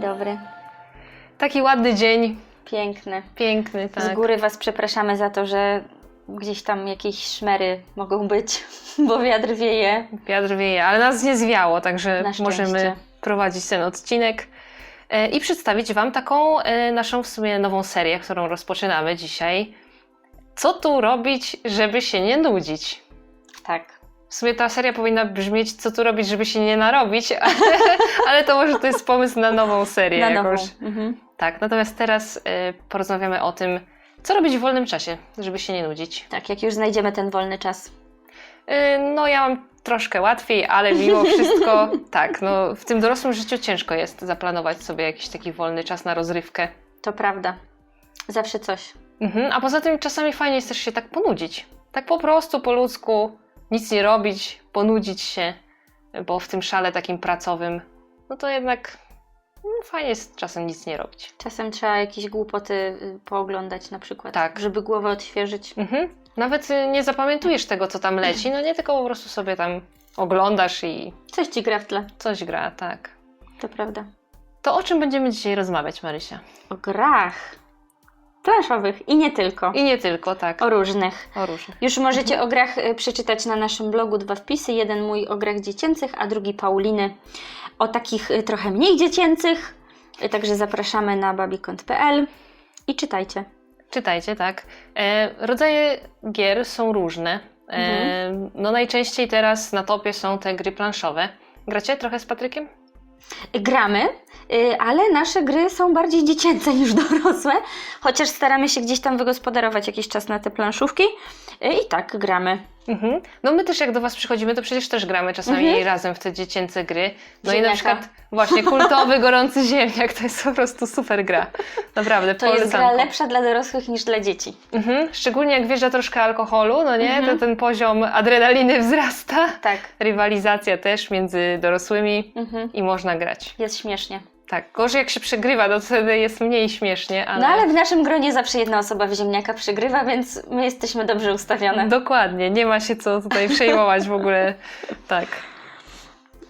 Dzień dobry. Taki ładny dzień, Piękny. piękny, tak. Z góry Was przepraszamy za to, że gdzieś tam jakieś szmery mogą być, bo wiatr wieje. Wiatr wieje, ale nas nie zwiało, także możemy prowadzić ten odcinek e, i przedstawić Wam taką e, naszą w sumie nową serię, którą rozpoczynamy dzisiaj. Co tu robić, żeby się nie nudzić? Tak. W sumie ta seria powinna brzmieć, co tu robić, żeby się nie narobić, ale, to może to jest pomysł na nową serię Na nową. Mhm. Tak, natomiast teraz e, porozmawiamy o tym, co robić w wolnym czasie, żeby się nie nudzić. Tak, jak już znajdziemy ten wolny czas. Y, No, ja mam troszkę łatwiej, ale mimo wszystko, tak, no, w tym dorosłym życiu ciężko jest zaplanować sobie jakiś taki wolny czas na rozrywkę. To prawda. Zawsze coś. Mhm. A poza tym czasami fajnie jest też się tak ponudzić. Tak po prostu, po ludzku, nic nie robić, ponudzić się, bo w tym szale takim pracowym, no to jednak no, fajnie jest czasem nic nie robić. Czasem trzeba jakieś głupoty y, pooglądać na przykład. Tak. Żeby głowę odświeżyć. Mhm. Nawet y, nie zapamiętujesz tego, co tam leci, no nie, tylko po prostu sobie tam oglądasz i Coś Ci gra w tle. coś gra, tak. To prawda. To o czym będziemy dzisiaj rozmawiać, Marysia? O grach. Planszowych i nie tylko. I nie tylko, tak. O różnych. O różnych. Już możecie o grach y, przeczytać na naszym blogu dwa wpisy. Jeden mój o grach dziecięcych, a drugi Pauliny o takich y, trochę mniej dziecięcych. Y, Także zapraszamy na babikont.pl i czytajcie. Czytajcie, tak. E, rodzaje gier są różne. E, No najczęściej teraz na topie są te gry planszowe. Gracie trochę z Patrykiem? Gramy, ale nasze gry są bardziej dziecięce niż dorosłe, chociaż staramy się gdzieś tam wygospodarować jakiś czas na te planszówki. Y, I tak gramy. Mhm. No my też jak do Was przychodzimy, to przecież też gramy czasami Mhm. razem w te dziecięce gry. No i Ziemniaka. na przykład właśnie kultowy Gorący Ziemniak to jest po prostu super gra. Naprawdę, To jest gra lepsza dla dorosłych niż dla dzieci. Mhm. Szczególnie jak wjeżdża troszkę alkoholu, no nie? Mhm. To ten poziom adrenaliny wzrasta. Tak. Rywalizacja też między dorosłymi Mhm. i można grać. Jest śmiesznie. Tak, gorzej jak się przegrywa, to wtedy jest mniej śmiesznie, ale... No ale w naszym gronie zawsze jedna osoba w ziemniaka przegrywa, więc my jesteśmy dobrze ustawione. Dokładnie, nie ma się co tutaj przejmować w ogóle. Tak.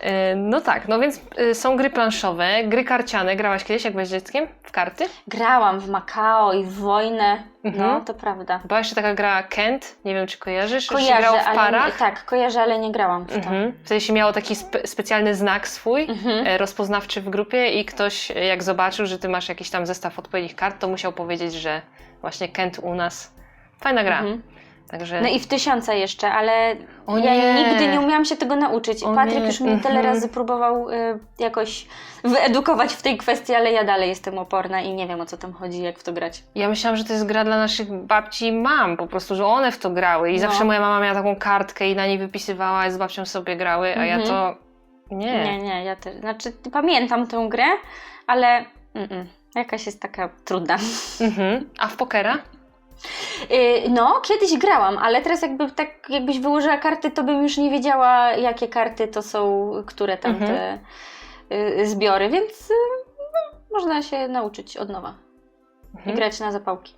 E, No tak, no więc e, są gry planszowe, gry karciane. Grałaś kiedyś, jak byłeś dzieckiem? W karty? Grałam w Makao i w wojnę. Mhm. No, to prawda. Była jeszcze taka gra Kent, nie wiem czy kojarzysz, Kojarzę, grało w ale parach. nie, tak, kojarzę, ale nie grałam w to. Mhm. Wtedy się miało taki spe- specjalny znak swój, Mhm. e, rozpoznawczy w grupie i ktoś jak zobaczył, że ty masz jakiś tam zestaw odpowiednich kart, to musiał powiedzieć, że właśnie Kent u nas. Fajna gra. Mhm. Także... No i w tysiąca jeszcze, ale O ja nie. nigdy nie umiałam się tego nauczyć. O Patryk nie, już mnie tyle mhm. razy próbował y, jakoś wyedukować w tej kwestii, ale ja dalej jestem oporna i nie wiem o co tam chodzi, jak w to grać. Ja myślałam, że to jest gra dla naszych babci i mam, po prostu, że one w to grały. I No. zawsze moja mama miała taką kartkę i na niej wypisywała i z babcią sobie grały, a ja Mhm. to nie. Nie, nie, ja też. Znaczy, pamiętam tę grę, ale mm-mm, jakaś jest taka trudna. Mhm. A w pokera? Y, No, kiedyś grałam, ale teraz jakby tak, jakbyś wyłożyła karty, to bym już nie wiedziała, jakie karty to są, które tam Mhm. te y, zbiory, więc y, no, można się nauczyć od nowa i Mhm. grać na zapałki.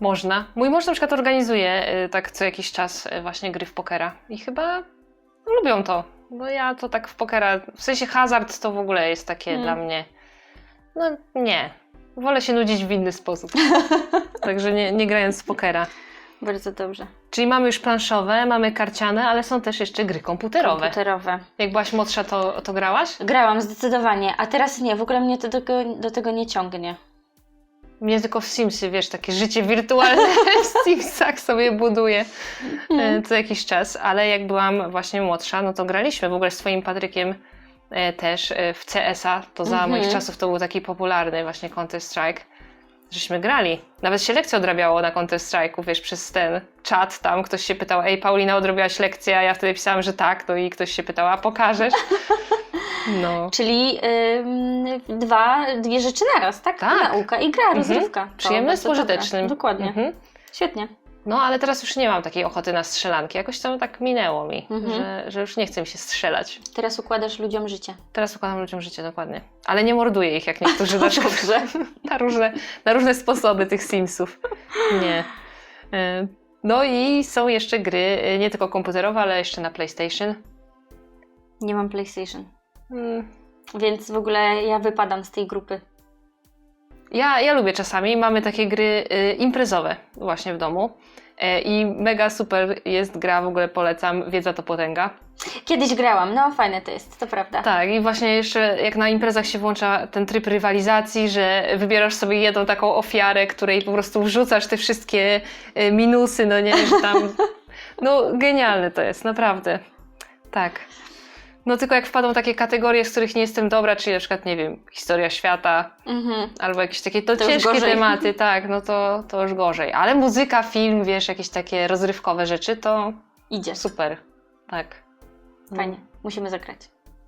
Można. Mój mąż na przykład organizuje tak co jakiś czas właśnie gry w pokera i chyba lubią to. Bo ja to tak w pokera, w sensie hazard to w ogóle jest takie Mm. dla mnie, no nie. Wolę się nudzić w inny sposób. Także nie, nie grając w pokera. Bardzo dobrze. Czyli mamy już planszowe, mamy karciane, ale są też jeszcze gry komputerowe. Komputerowe. Jak byłaś młodsza, to, to grałaś? Grałam zdecydowanie, a teraz nie, w ogóle mnie to do, tego- do tego nie ciągnie. Mnie tylko w Simsy, wiesz, takie życie wirtualne w Simsach sobie buduję e, co jakiś czas, ale jak byłam właśnie młodsza, no to graliśmy w ogóle z twoim Patrykiem też e, w CS-a, to za Mhm. moich czasów to był taki popularny właśnie Counter-Strike, żeśmy grali. Nawet się lekcje odrabiało na Counter-Strike'u, wiesz, przez ten czat tam ktoś się pytał, ej Paulina, odrobiłaś lekcję, a ja wtedy pisałam, że tak, no i ktoś się pytał, a pokażesz? No. Czyli ym, dwa, dwie rzeczy naraz, tak? Tak. Nauka i gra, Mhm. rozrywka. Przyjemne pożytecznym. Dokładnie. Mhm. Świetnie. No, ale teraz już nie mam takiej ochoty na strzelanki. Jakoś to tak minęło mi, Mhm. że, że już nie chce mi się strzelać. Teraz układasz ludziom życie. Teraz układam ludziom życie dokładnie. Ale nie morduję ich jak niektórzy na, na, różne, na różne sposoby tych Simsów. Nie. E, No i są jeszcze gry, e, nie tylko komputerowe, ale jeszcze na PlayStation. Nie mam PlayStation. Mm, Więc w ogóle ja wypadam z tej grupy. Ja, ja lubię czasami, mamy takie gry y, imprezowe właśnie w domu. E, I mega super jest gra, w ogóle polecam, Wiedza to potęga. Kiedyś grałam, no fajne to jest, to prawda. Tak, i właśnie jeszcze jak na imprezach się włącza ten tryb rywalizacji, że wybierasz sobie jedną taką ofiarę, której po prostu wrzucasz te wszystkie y, minusy, no nie, że tam... No genialne to jest, naprawdę. Tak. No tylko jak wpadą takie kategorie, z których nie jestem dobra, czyli na przykład, nie wiem, historia świata, Mhm. albo jakieś takie to, To ciężkie tematy, tak, no to, to już gorzej. Ale muzyka, film, wiesz, jakieś takie rozrywkowe rzeczy, to Idzie. super. Tak. No. Fajnie, musimy zagrać.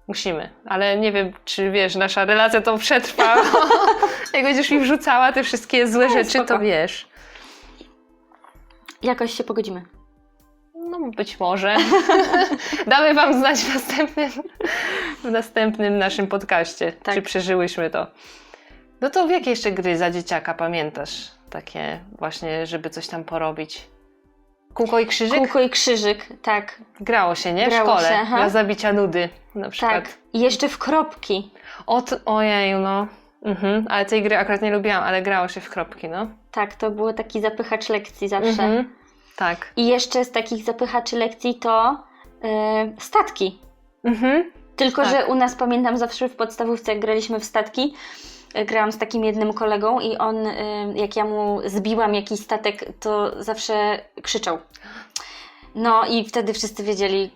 Musimy, ale nie wiem, czy wiesz, nasza relacja to przetrwa. Jak będziesz mi wrzucała te wszystkie złe Nie, rzeczy, spoko. to wiesz. Jakoś się pogodzimy. No być może. Damy wam znać w następnym, w następnym naszym podcaście, Tak. czy przeżyłyśmy to. No to w jakie jeszcze gry za dzieciaka pamiętasz? Takie właśnie, żeby coś tam porobić. Kółko i krzyżyk? Kółko i krzyżyk, tak, Grało się, nie? W Grało szkole. się, aha. Dla zabicia nudy na przykład. tak. I jeszcze w kropki. Od, ojeju, no. Mhm. Ale tej gry akurat nie lubiłam, ale grało się w kropki, no. Tak, to było taki zapychacz lekcji zawsze. Mhm. Tak. I jeszcze z takich zapychaczy lekcji to e, statki. Mhm. Tylko, Tak. że u nas pamiętam zawsze w podstawówce, jak graliśmy w statki, e, grałam z takim jednym kolegą i on, e, jak ja mu zbiłam jakiś statek, to zawsze krzyczał. No i wtedy wszyscy wiedzieli,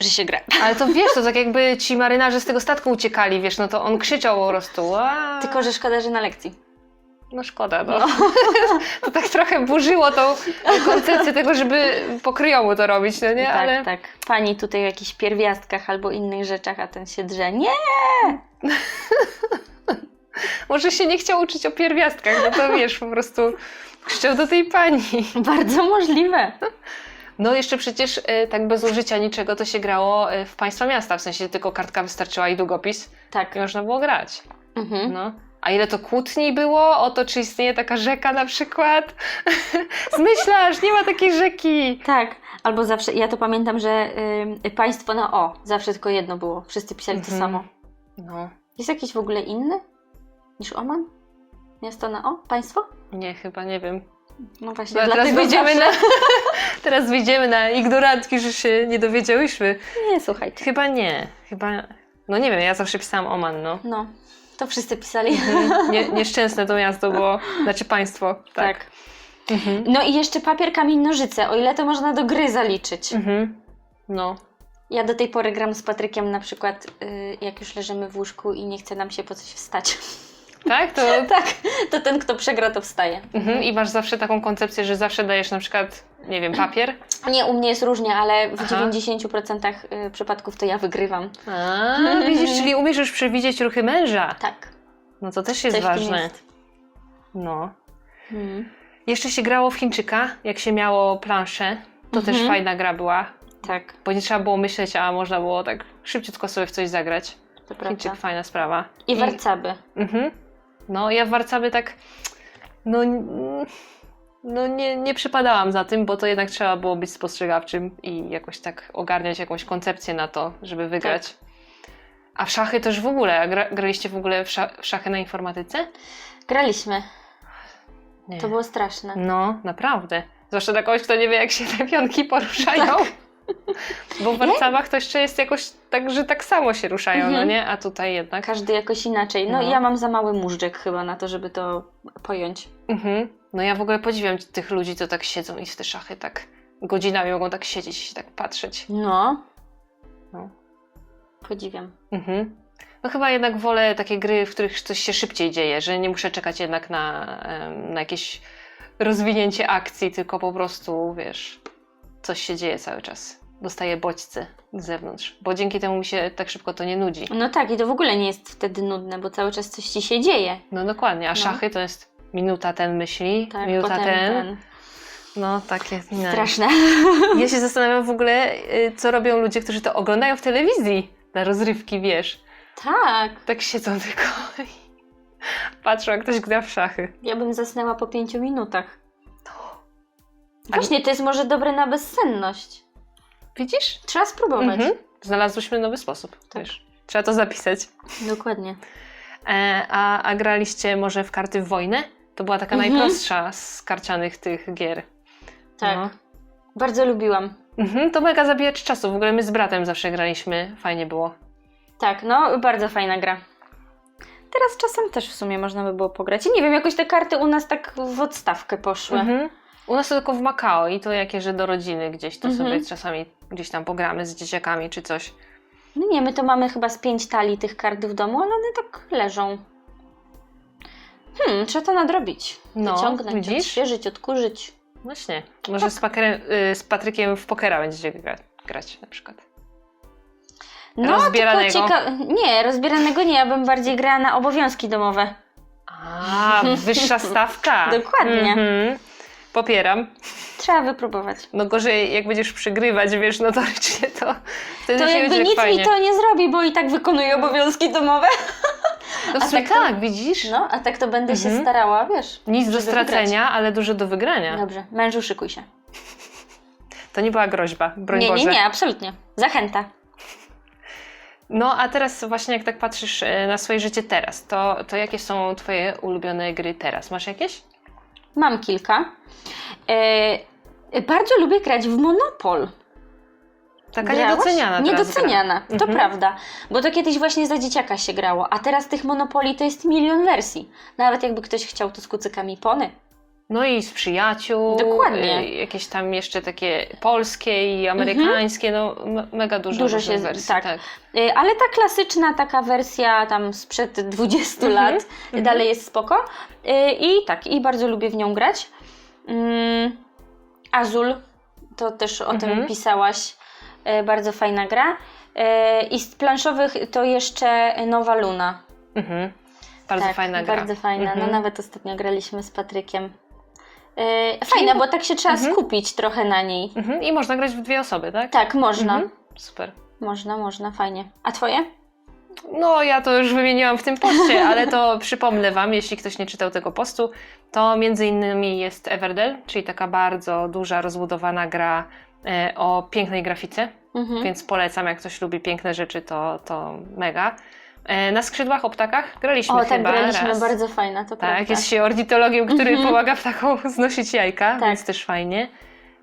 że się gra. Ale to wiesz, to tak jakby ci marynarze z tego statku uciekali, wiesz, no to on krzyczał po prostu. Tylko, że szkoda, że na lekcji. No szkoda, no. To tak trochę burzyło tą koncepcję tego, żeby po kryjomu to robić, no nie? tak, Ale tak. Pani tutaj o jakichś pierwiastkach albo innych rzeczach, a ten się drze. Nie! może się nie chciał uczyć o pierwiastkach, no to wiesz, po prostu krzyczał do tej pani. Bardzo możliwe. No jeszcze przecież e, tak bez użycia niczego to się grało e, w państwa miasta, w sensie tylko kartka wystarczyła i długopis Tak. i można było grać. Mhm. No. A ile to kłótni było o to, czy istnieje taka rzeka na przykład? Zmyślasz, nie ma takiej rzeki. Tak. Albo zawsze, ja to pamiętam, że y, państwo na O. Zawsze tylko jedno było. Wszyscy pisali to Mhm. samo. No, Jest jakiś w ogóle inny niż Oman? Miasto na O? Państwo? nie, chyba nie wiem. No właśnie, No, teraz, wyjdziemy zawsze... na, teraz wyjdziemy na ignorantki, że się nie dowiedziałyśmy. Nie, słuchajcie. Chyba nie, chyba... No nie wiem, ja zawsze pisałam Oman, no. No, to wszyscy pisali. Mhm. Nie, nieszczęsne to miasto było, znaczy państwo. Tak. tak. Mhm. No i jeszcze papier, kamień, nożyce. O ile to można do gry zaliczyć. Mhm. No. Ja do tej pory gram z Patrykiem na przykład, y, jak już leżymy w łóżku i nie chce nam się po coś wstać. Tak? To... tak, to ten, kto przegra, to wstaje. Mhm. I masz zawsze taką koncepcję, że zawsze dajesz na przykład, nie wiem, papier? Nie, u mnie jest różnie, ale w Aha. 90% y, przypadków to ja wygrywam. A, widzisz, czyli umiesz już przewidzieć ruchy męża. Tak. No to też jest Coś ważne. jest. No. Mhm. Jeszcze się grało w Chińczyka, jak się miało planszę. To też Mhm. fajna gra była, Tak, bo nie trzeba było myśleć, a można było tak szybciutko sobie w coś zagrać. to Chińczyk, prawda. fajna sprawa. I warcaby. Mhm. No, ja w Warcaby tak, no, no nie, nie przypadałam za tym, bo to jednak trzeba było być spostrzegawczym i jakoś tak ogarniać jakąś koncepcję na to, żeby wygrać. Tak. A w szachy też w ogóle, a gra, graliście w ogóle w, sza, w szachy na informatyce? Graliśmy. Nie. To było straszne. No, naprawdę. Zwłaszcza dla kogoś, kto nie wie, jak się te pionki poruszają. Tak. Bo w Warcabach to jeszcze jest jakoś tak, że tak samo się ruszają, no Mhm. nie? A tutaj jednak. Każdy jakoś inaczej. No, No. ja mam za mały móżdżek chyba na to, żeby to pojąć. Mhm. No ja w ogóle podziwiam tych ludzi, co tak siedzą i w te szachy tak godzinami mogą tak siedzieć i się tak patrzeć. No. No. Podziwiam. Mhm. No chyba jednak wolę takie gry, w których coś się szybciej dzieje, że nie muszę czekać jednak na, na jakieś rozwinięcie akcji, tylko po prostu, wiesz, coś się dzieje cały czas. Dostaję bodźce z zewnątrz, bo dzięki temu mi się tak szybko to nie nudzi. No tak, i to w ogóle nie jest wtedy nudne, bo cały czas coś ci się dzieje. No dokładnie, a No. szachy to jest minuta ten myśli, Tak, minuta ten. ten. No takie. nie. Straszne. Ja się zastanawiam w ogóle, y, co robią ludzie, którzy to oglądają w telewizji na rozrywki, wiesz. Tak. Tak siedzą tylko i patrzą, jak ktoś gra w szachy. Ja bym zasnęła po pięciu minutach. Właśnie, to jest może dobre na bezsenność. Widzisz? Trzeba spróbować. Mhm. Znalazłyśmy nowy sposób, Tak. wiesz. Trzeba to zapisać. Dokładnie. E, a, a graliście może w karty w wojnę? To była taka Mhm. najprostsza z karcianych tych gier. Tak. No. Bardzo lubiłam. Mhm, to mega zabijacz czasu. W ogóle my z bratem zawsze graliśmy. Fajnie było. Tak, no bardzo fajna gra. Teraz czasem też w sumie można by było pograć. I nie wiem, jakoś te karty u nas tak w odstawkę poszły. Mhm. U nas to tylko w Makao i to jakieś, że do rodziny gdzieś to Mhm. sobie czasami gdzieś tam pogramy z dzieciakami czy coś. No nie, my to mamy chyba z pięć talii tych kart w domu, ale one tak leżą. Hmm, trzeba to nadrobić. No, Wyciągnąć, widzisz? odświeżyć, odkurzyć. Właśnie. Może z, pakerem, y, z Patrykiem w pokera będziecie gra, grać na przykład. No, Rozbieranego. cieka... Nie, rozbieranego nie, ja bym bardziej grała na obowiązki domowe. A, wyższa stawka. Dokładnie. Mhm. Popieram. Trzeba wypróbować. No gorzej, jak będziesz przegrywać, wiesz, notorycznie, to wtedy To się jakby nic fajnie. mi to nie zrobi, bo i tak wykonuję obowiązki domowe. No A sumie tak to- tak, widzisz? No, a tak to będę się Mhm. starała, wiesz. Nic do stracenia, ale dużo do wygrania. wygrać. Dobrze, mężu szykuj się. To nie była groźba, broń nie, Boże. nie, nie, absolutnie. Zachęta. No a teraz właśnie jak tak patrzysz e, na swoje życie teraz, to, to jakie są twoje ulubione gry teraz? Masz jakieś? Mam kilka. E, bardzo lubię grać w Monopol. Taka Grałaś? niedoceniana Niedoceniana, to Mhm. prawda. Bo to kiedyś właśnie za dzieciaka się grało, a teraz tych Monopoli to jest milion wersji. Nawet jakby ktoś chciał, to z kucykami pony. No i z przyjaciół. Dokładnie. y, Jakieś tam jeszcze takie polskie i amerykańskie, no me- mega dużo, Dużo się wersji. tak. E, ale ta klasyczna taka wersja tam sprzed 20 Mhm, lat mhm. dalej jest spoko. E, I tak, i bardzo lubię w nią grać. Mm, Azul, to też o tym Mhm. pisałaś. Bardzo fajna gra. I z planszowych to jeszcze Nowa Luna. Mhm. Bardzo tak, fajna gra. Bardzo fajna. Mhm. No nawet ostatnio graliśmy z Patrykiem. E, fajna, bo tak się trzeba Mhm. skupić trochę na niej. Mhm. I można grać w dwie osoby, tak? Tak, można. Mhm. Super. Można, można, fajnie. A twoje? No, ja to już wymieniłam w tym poście, ale to przypomnę Wam, jeśli ktoś nie czytał tego postu, to między innymi jest Everdell, czyli taka bardzo duża, rozbudowana gra e, o pięknej grafice, Mhm. więc polecam, jak ktoś lubi piękne rzeczy, to, to mega. E, na skrzydłach o ptakach graliśmy O, tak, chyba graliśmy, raz. bardzo fajna, to prawda. Tak, jest się ornitologiem, który Mhm. pomaga ptakom znosić jajka, Tak. więc też fajnie.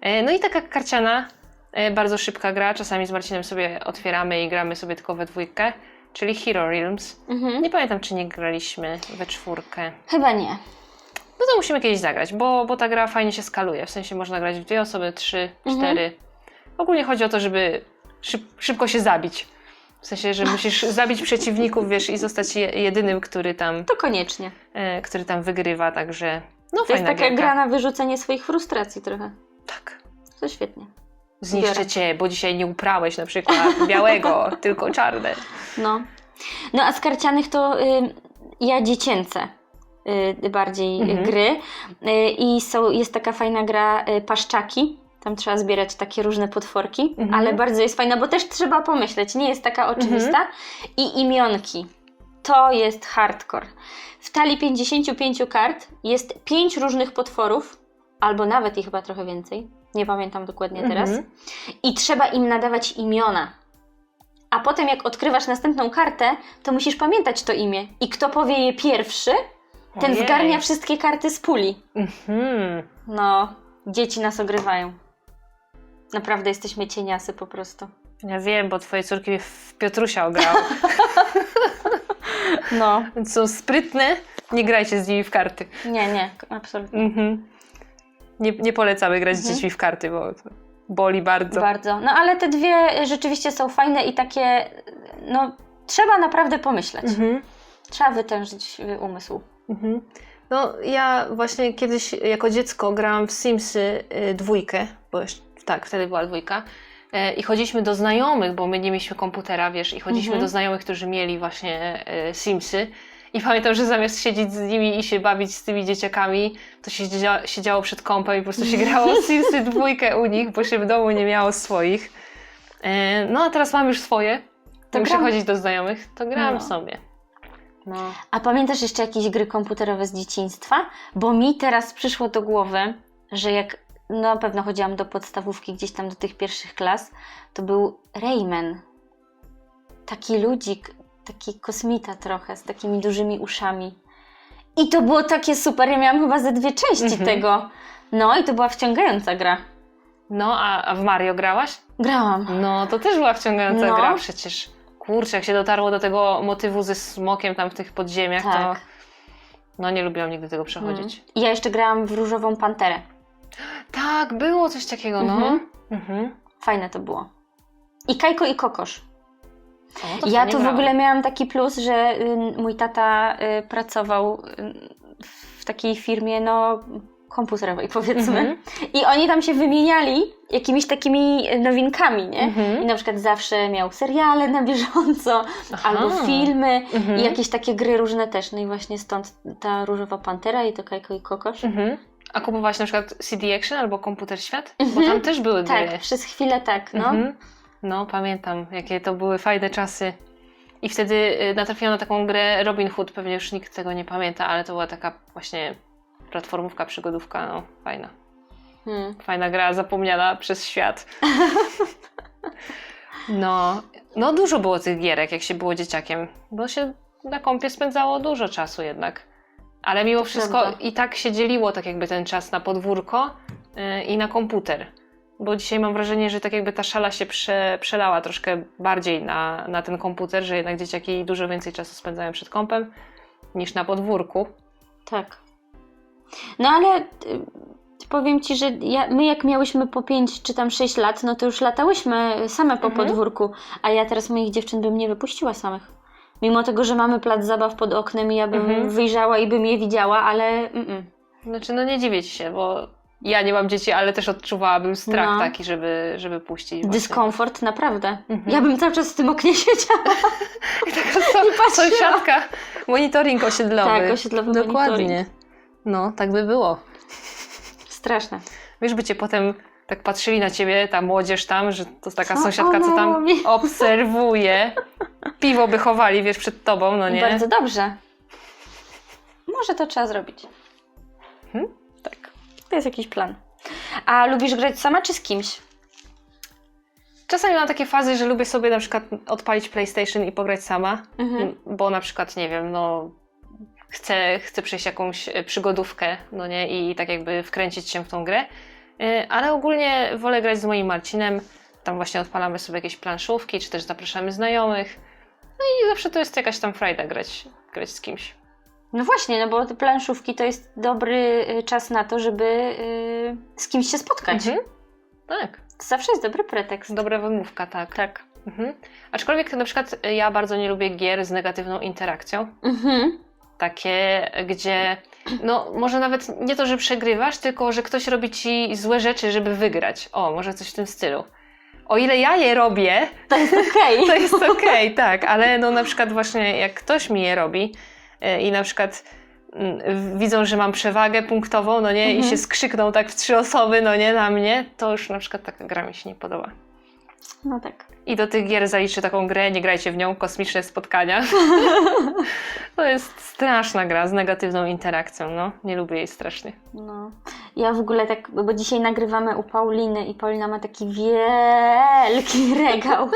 E, No i taka karciana, e, bardzo szybka gra, czasami z Marcinem sobie otwieramy i gramy sobie tylko we dwójkę, czyli Hero Realms. Mhm. Nie pamiętam, czy nie graliśmy we czwórkę. Chyba nie. No to musimy kiedyś zagrać, bo, bo ta gra fajnie się skaluje. W sensie można grać w dwie osoby, trzy, Mhm. cztery. Ogólnie chodzi o to, żeby szyb, szybko się zabić. W sensie, że musisz zabić przeciwników, wiesz, i zostać je, jedynym, który tam, To koniecznie. e, który tam wygrywa, także no To jest taka gierka. gra na wyrzucenie swoich frustracji trochę. Tak. To świetnie. Zniszczę Biorę. cię, bo dzisiaj nie uprałeś na przykład białego, tylko czarne. No. No a z karcianych to y, ja dziecięce y, bardziej Mhm. gry. Y, I są, jest taka fajna gra y, Paszczaki. Tam trzeba zbierać takie różne potworki, Mhm. ale bardzo jest fajna, bo też trzeba pomyśleć, nie jest taka oczywista. Mhm. I imionki. To jest hardcore. W talii 55 kart jest 5 różnych potworów, albo nawet ich chyba trochę więcej. Nie pamiętam dokładnie teraz. Mhm. I trzeba im nadawać imiona. A potem, jak odkrywasz następną kartę, to musisz pamiętać to imię. I kto powie je pierwszy, ten Ojej. zgarnia wszystkie karty z puli. Mhm. No, dzieci nas ogrywają. Naprawdę jesteśmy cieniasy po prostu. Ja wiem, bo twoje córki w Piotrusia ograły. No, Więc są sprytne, nie grajcie z nimi w karty. nie, nie, absolutnie. Mhm. Nie, nie polecamy grać z Mhm. dziećmi w karty, bo to boli bardzo. Bardzo. No ale te dwie rzeczywiście są fajne i takie, no, trzeba naprawdę pomyśleć. Mhm. Trzeba wytężyć y, umysł. Mhm. No ja właśnie kiedyś jako dziecko grałam w Simsy y, dwójkę, bo jeszcze, tak, wtedy była dwójka. E, I chodziliśmy do znajomych, bo my nie mieliśmy komputera, wiesz, i chodziliśmy Mhm. do znajomych, którzy mieli właśnie e, Simsy. I pamiętam, że zamiast siedzieć z nimi i się bawić z tymi dzieciakami, to się siedziało, siedziało przed kąpem i po prostu się grało Simsy dwójkę u nich, bo się w domu nie miało swoich. E, No a teraz mam już swoje, to muszę gram. chodzić do znajomych, to grałam No. sobie. No. A pamiętasz jeszcze jakieś gry komputerowe z dzieciństwa? Bo mi teraz przyszło do głowy, że jak na pewno chodziłam do podstawówki, gdzieś tam do tych pierwszych klas, to był Rayman. taki ludzik, taki kosmita trochę, z takimi dużymi uszami. I to było takie super, ja miałam chyba ze dwie części Mhm. tego. No i to była wciągająca gra. No, a, a w Mario grałaś? Grałam. No, to też była wciągająca No. gra przecież. Kurczę, jak się dotarło do tego motywu ze smokiem tam w tych podziemiach, to Tak. no nie lubiłam nigdy tego przechodzić. I ja jeszcze grałam w Różową Panterę. Tak, było coś takiego, no. Mhm. Mhm. Fajne to było. I Kajko i Kokosz. O, to ja tu w ogóle miałam taki plus, że y, mój tata y, pracował y, w takiej firmie, no komputerowej powiedzmy. Mhm. I oni tam się wymieniali jakimiś takimi nowinkami, nie? Mhm. I na przykład zawsze miał seriale na bieżąco, Aha. albo filmy Mhm. i jakieś takie gry różne też. No i właśnie stąd ta Różowa Pantera i to Kajko i Kokosz. Mhm. A kupowałaś na przykład CD Action albo Komputer Świat? Mhm. Bo tam też były gry. Tak, przez chwilę tak, no. Mhm. No, pamiętam, jakie to były fajne czasy. I wtedy y, natrafiłam na taką grę Robin Hood, pewnie już nikt tego nie pamięta, ale to była taka właśnie platformówka, przygodówka, no fajna. Hmm. Fajna gra, zapomniana przez świat. No, no dużo było tych gierek, jak się było dzieciakiem, bo się na kąpie spędzało dużo czasu jednak. Ale mimo To wszystko prawda. i tak się dzieliło tak jakby ten czas na podwórko y, i na komputer. Bo dzisiaj mam wrażenie, że tak jakby ta szala się prze, przelała troszkę bardziej na, na ten komputer, że jednak dzieciaki dużo więcej czasu spędzają przed kąpem niż na podwórku. Tak. No ale y, powiem Ci, że ja, my jak miałyśmy po 5 czy tam 6 lat, no to już latałyśmy same po Mhm. podwórku, a ja teraz moich dziewczyn bym nie wypuściła samych. Mimo tego, że mamy plac zabaw pod oknem i ja bym Mhm. wyjrzała i bym je widziała, ale mm-mm. Znaczy, no nie dziwię ci się, bo ja nie mam dzieci, ale też odczuwałabym strach No. taki, żeby, żeby puścić. właśnie. dyskomfort naprawdę. Mhm. Ja bym cały czas w tym oknie siedziała. Taka so, sąsiadka, monitoring osiedlowy. Tak, osiedlowy Dokładnie. monitoring. No, tak by było. Straszne. Wiesz, by cię potem tak patrzyli na ciebie, ta młodzież tam, że to taka Co sąsiadka, co tam robi? obserwuje. Piwo by chowali, wiesz, przed tobą, no nie? Bardzo dobrze. Może to trzeba zrobić. Hmm? Tak. To jest jakiś plan. A lubisz grać sama czy z kimś? Czasami mam takie fazy, że lubię sobie na przykład odpalić PlayStation i pograć sama, Mhm. bo na przykład, nie wiem, no chcę, chcę przejść jakąś przygodówkę, no nie, i tak jakby wkręcić się w tą grę, ale ogólnie wolę grać z moim Marcinem, tam właśnie odpalamy sobie jakieś planszówki, czy też zapraszamy znajomych, no i zawsze to jest jakaś tam frajda grać, grać z kimś. No właśnie, no bo te planszówki to jest dobry y, czas na to, żeby y, z kimś się spotkać. Mhm. Tak, To zawsze jest dobry pretekst. dobra wymówka, tak. Tak. Mhm. Aczkolwiek na przykład e, ja bardzo nie lubię gier z negatywną interakcją, Mhm. takie, gdzie no może nawet nie to, że przegrywasz, tylko że ktoś robi ci złe rzeczy, żeby wygrać. O, może coś w tym stylu. O ile ja je robię, To jest okej. to jest okej, tak, ale no na przykład właśnie jak ktoś mi je robi e, i na przykład mm, widzą, że mam przewagę punktową, no nie, i Mhm. się skrzykną tak w trzy osoby, no nie, na mnie, to już na przykład taka gra mi się nie podoba. No tak. I do tych gier zaliczę taką grę, nie grajcie w nią, kosmiczne spotkania. to jest straszna gra z negatywną interakcją, no. Nie lubię jej strasznie. No. Ja w ogóle tak, bo dzisiaj nagrywamy u Pauliny i Paulina ma taki wielki regał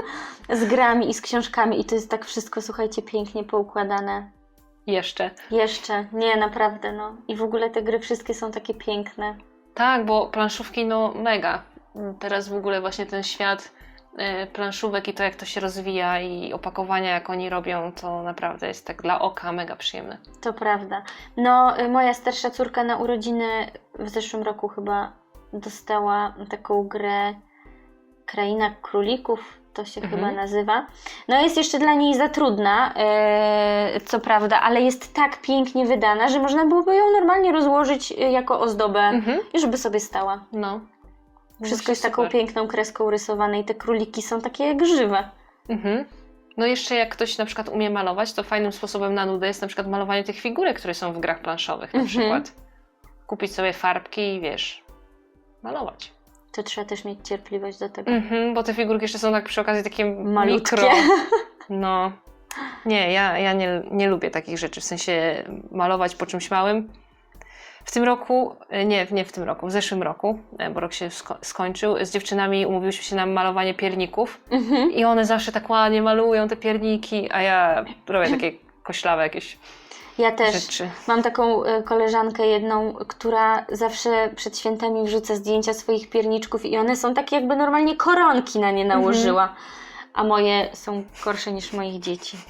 z grami i z książkami i to jest tak wszystko, słuchajcie, pięknie poukładane. Jeszcze. Jeszcze, nie, naprawdę, no. I w ogóle te gry wszystkie są takie piękne. Tak, bo planszówki, no mega. Teraz w ogóle właśnie ten świat planszówek i to, jak to się rozwija i opakowania, jak oni robią, to naprawdę jest tak dla oka mega przyjemne. To prawda. No, y, moja starsza córka na urodziny w zeszłym roku chyba dostała taką grę Kraina Królików, to się Mhm. chyba nazywa. No, jest jeszcze dla niej za trudna, e, co prawda, ale jest tak pięknie wydana, że można byłoby ją normalnie rozłożyć y, jako ozdobę Mhm. i żeby sobie stała. No. Wszystko jest taką super. piękną kreską rysowane i te króliki są takie jak żywe. Mhm. No jeszcze jak ktoś na przykład umie malować, to fajnym sposobem na nudę jest na przykład malowanie tych figurek, które są w grach planszowych na Mhm. przykład. Kupić sobie farbki i wiesz, malować. To trzeba też mieć cierpliwość do tego. Mhm, bo te figurki jeszcze są tak przy okazji takie Malutkie. mikro. No. Nie, ja, ja nie, nie lubię takich rzeczy, w sensie malować po czymś małym. W tym roku, e, nie, nie w tym roku, w zeszłym roku, e, bo rok się sko- skończył, z dziewczynami umówiłyśmy się na malowanie pierników Mhm. i one zawsze tak ładnie malują te pierniki, a ja robię takie koślawe jakieś Ja też. rzeczy. Mam taką e, koleżankę jedną, która zawsze przed świętami wrzuca zdjęcia swoich pierniczków i one są takie jakby normalnie koronki na nie nałożyła. A moje są gorsze niż moich dzieci.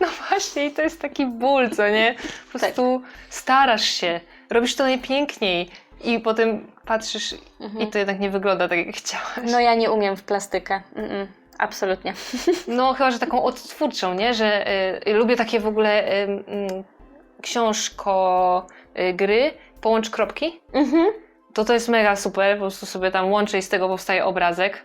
No właśnie, i to jest taki ból, co nie? Po prostu starasz się, robisz to najpiękniej i potem patrzysz i to jednak nie wygląda tak, jak chciałaś. No ja nie umiem w plastykę. Mm-mm. Absolutnie. No chyba, że taką odtwórczą, nie? Że y, lubię takie w ogóle y, y, książko gry, połącz kropki. Mhm. To to jest mega super, po prostu sobie tam łączę i z tego powstaje obrazek.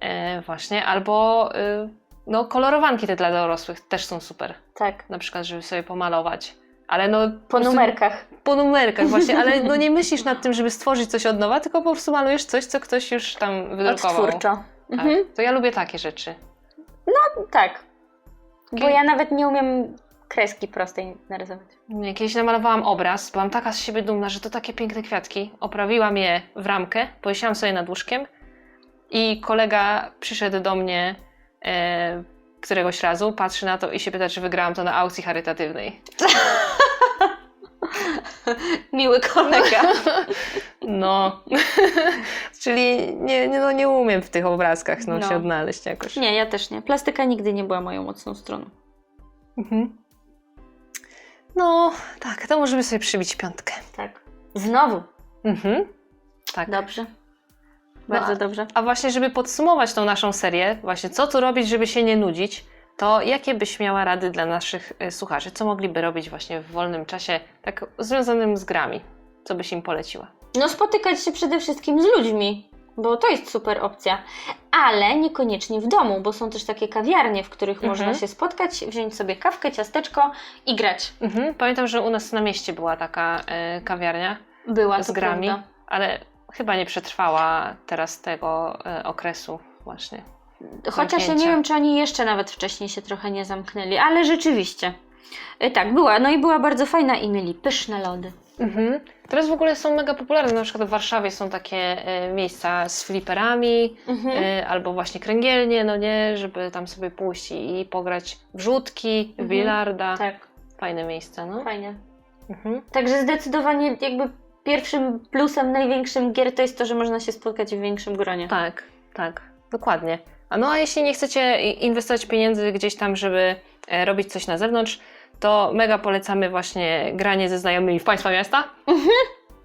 E, właśnie, albo y, no kolorowanki te dla dorosłych też są super. Tak. Na przykład, żeby sobie pomalować. Ale no... Po prostu- numerkach. Po numerkach właśnie, ale no nie myślisz nad tym, żeby stworzyć coś od nowa, tylko po prostu malujesz coś, co ktoś już tam wydrukował. Odtwórczo. Tak. Mhm. To ja lubię takie rzeczy. Tak. Bo Ki- ja nawet nie umiem kreski prostej narysować. Nie, Kiedyś namalowałam obraz, byłam taka z siebie dumna, że to takie piękne kwiatki. Oprawiłam je w ramkę, powiesiłam sobie nad łóżkiem i kolega przyszedł do mnie e, któregoś razu, patrzy na to i się pyta, czy wygrałam to na aukcji charytatywnej. Miły kolega. No, czyli nie, nie, no, nie umiem w tych obrazkach no, No. się odnaleźć jakoś. Nie, ja też nie. Plastyka nigdy nie była moją mocną stroną. Mhm. No, tak, to możemy sobie przybić piątkę. Tak. Znowu. Mhm. Tak. Dobrze. No, Bardzo a- dobrze. A właśnie, żeby podsumować tą naszą serię, właśnie co tu robić, żeby się nie nudzić, to jakie byś miała rady dla naszych y, słuchaczy? Co mogliby robić właśnie w wolnym czasie, tak związanym z grami? Co byś im poleciła? No spotykać się przede wszystkim z ludźmi, bo to jest super opcja. Ale niekoniecznie w domu, bo są też takie kawiarnie, w których Mhm. można się spotkać, wziąć sobie kawkę, ciasteczko i grać. Mhm. Pamiętam, że u nas na mieście była taka y, kawiarnia Była z grami, prawda. ale chyba nie przetrwała teraz tego y, okresu właśnie. Chociaż ja nie wiem, czy oni jeszcze nawet wcześniej się trochę nie zamknęli, ale rzeczywiście. Y, Tak, była. No i była bardzo fajna i mieli pyszne lody. Mhm. Teraz w ogóle są mega popularne, na przykład w Warszawie są takie y, miejsca z fliperami, Mhm. Y, albo właśnie kręgielnie, no nie, żeby tam sobie pójść i pograć w rzutki, w Mhm. bilarda. Tak, Fajne miejsce, no. fajnie. Mhm. Także zdecydowanie jakby pierwszym plusem największym gier to jest to, że można się spotkać w większym gronie. Tak, tak, dokładnie. A no a jeśli nie chcecie inwestować pieniędzy gdzieś tam, żeby e, robić coś na zewnątrz, to mega polecamy właśnie granie ze znajomymi w państwa miasta. Mhm.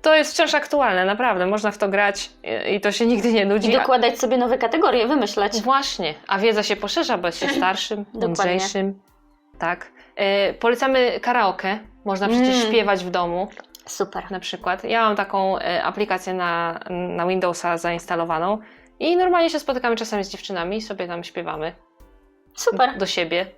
To jest wciąż aktualne, naprawdę. Można w to grać i, i to się nigdy nie nudzi. I dokładać sobie nowe kategorie, wymyślać. Właśnie, a wiedza się poszerza, bo jest się starszym, mądrzejszym. Tak. E, polecamy karaoke. Można przecież Mm. śpiewać w domu, Super. na przykład. Ja mam taką e, aplikację na, na Windowsa zainstalowaną i normalnie się spotykamy czasami z dziewczynami i sobie tam śpiewamy Super. do siebie.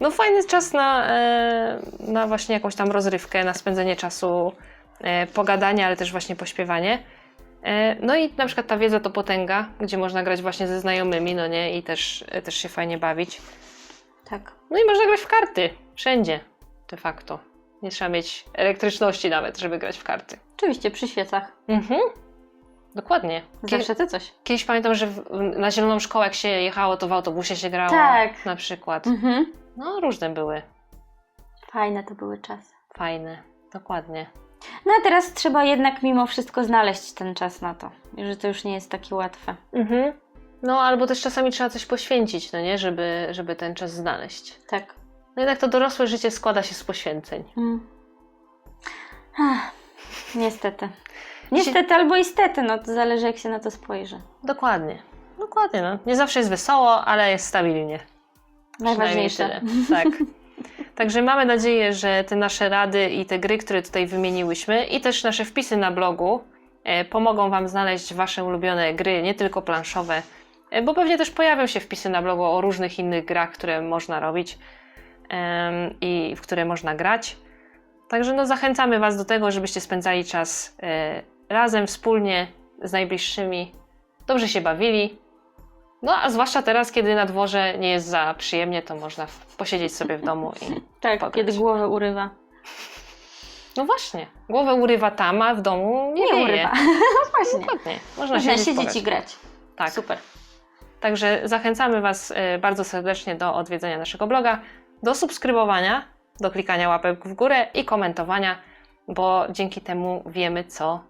No fajny czas na, e, na właśnie jakąś tam rozrywkę, na spędzenie czasu, e, pogadanie, ale też właśnie pośpiewanie. E, No i na przykład ta wiedza to potęga, gdzie można grać właśnie ze znajomymi, no nie, i też, też się fajnie bawić. Tak. No i można grać w karty, wszędzie, de facto. Nie trzeba mieć elektryczności nawet, żeby grać w karty. Oczywiście, przy świecach. Mhm. Dokładnie. Zawsze to coś. Kiedyś pamiętam, że w, na zieloną szkołę jak się jechało, to w autobusie się grało. Tak. Na przykład. Mhm. No, różne były. Fajne to były czasy. Fajne. Dokładnie. No a teraz trzeba jednak mimo wszystko znaleźć ten czas na to. Że to już nie jest takie łatwe. Mhm. No, albo też czasami trzeba coś poświęcić, no nie? Żeby, żeby ten czas znaleźć. Tak. No jednak to dorosłe życie składa się z poświęceń. Mm. Ach, niestety. Niestety albo istety, no to zależy jak się na to spojrzy. Dokładnie. Dokładnie, no. Nie zawsze jest wesoło, ale jest stabilnie. Najważniejsze. Tak. Także mamy nadzieję, że te nasze rady i te gry, które tutaj wymieniłyśmy, i też nasze wpisy na blogu e, pomogą Wam znaleźć Wasze ulubione gry, nie tylko planszowe, e, bo pewnie też pojawią się wpisy na blogu o różnych innych grach, które można robić i w które można grać. Także no, zachęcamy Was do tego, żebyście spędzali czas e, razem, wspólnie z najbliższymi, dobrze się bawili. No, a zwłaszcza teraz, kiedy na dworze nie jest za przyjemnie, to można posiedzieć sobie w domu i Tak, Pograć. kiedy głowę urywa. No właśnie, głowę urywa tam, a w domu nie, Nie urywa. Właśnie. Dokładnie, można, Można siedzieć, siedzieć i grać. Tak. Super. Także zachęcamy Was e, bardzo serdecznie do odwiedzenia naszego bloga, do subskrybowania, do klikania łapek w górę i komentowania, bo dzięki temu wiemy, co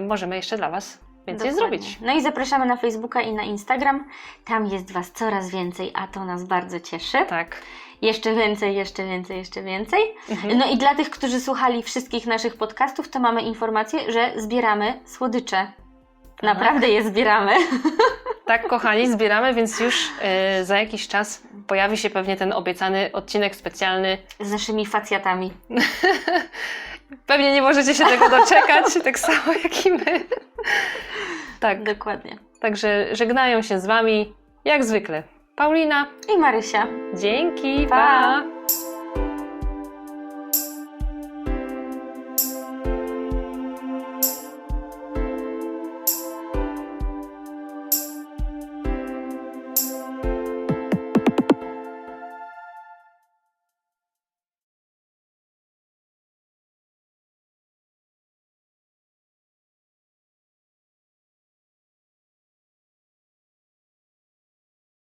możemy jeszcze dla Was więcej Dokładnie. zrobić. No i zapraszamy na Facebooka i na Instagram. Tam jest Was coraz więcej, a to nas bardzo cieszy. Tak. Jeszcze więcej, jeszcze więcej, jeszcze więcej. Mhm. No i dla tych, którzy słuchali wszystkich naszych podcastów, to mamy informację, że zbieramy słodycze. Naprawdę je zbieramy. Tak, kochani, zbieramy, więc już e, za jakiś czas pojawi się pewnie ten obiecany odcinek specjalny. Z naszymi facjatami. Pewnie nie możecie się tego doczekać, tak samo jak i my. Tak, Dokładnie. także żegnają się z Wami jak zwykle. Paulina, I Marysia. dzięki, Pa. pa.